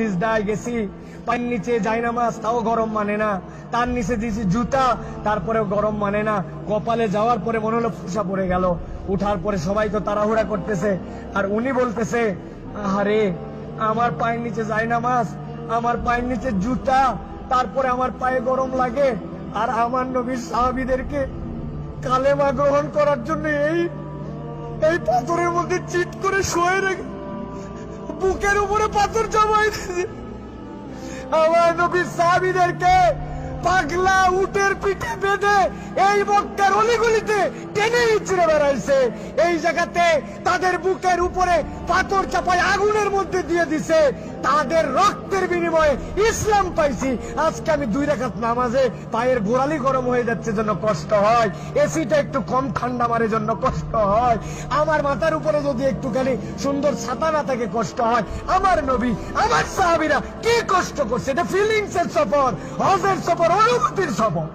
সিজদায় গেছি। পায়ের নিচে যাই তাও গরম মানে না। তার নিচে দিয়েছি জুতা, তারপরেও গরম মানে না। কপালে যাওয়ার পরে মনে হলো ফুসা পড়ে গেল। উঠার পরে সবাই তো তাড়াহুড়া করতেছে। আর উনি বলতেছে আরে আমার পায়ের নিচে যাই আমার পায়ের নিচে জুতা, তারপরে আমার পায়ে গরম লাগে। আর আমার নবীর সাহাবিদেরকে কালেমা গ্রহণ করার জন্য এই এই পাথরের মধ্যে চিট করে শুয়ে রেখে বুকের উপরে পাথর জমাই দিয়েছে। আমার নবী সাহাবিদেরকে পাগলা উটের পিঠে বেঁধে এই মক্কার অলিগুলিতে টেনে ইচ্ছড়ে বেড়াইছে। এই জায়গাতে তাদের বুকের উপরে পাথর চাপায় আগুনের মধ্যে দিয়ে দিছে। তাদের রক্তের বিনিময়ে ইসলাম পাইছি। আজকে আমি দুই রেখাত নামাজে পায়ের গোড়ালি গরম হয়ে যাচ্ছে জন্য কষ্ট হয়। এসিটা একটু কম ঠান্ডা মারে জন্য কষ্ট হয়। আমার মাথার উপরে যদি একটুখানি সুন্দর ছাতা না থাকে, কষ্ট হয়। আমার নবী, আমার সাহাবিরা কি কষ্ট করছে? এটা ফিলিংস এর সফর, হজের সফর অনুভূতির সফর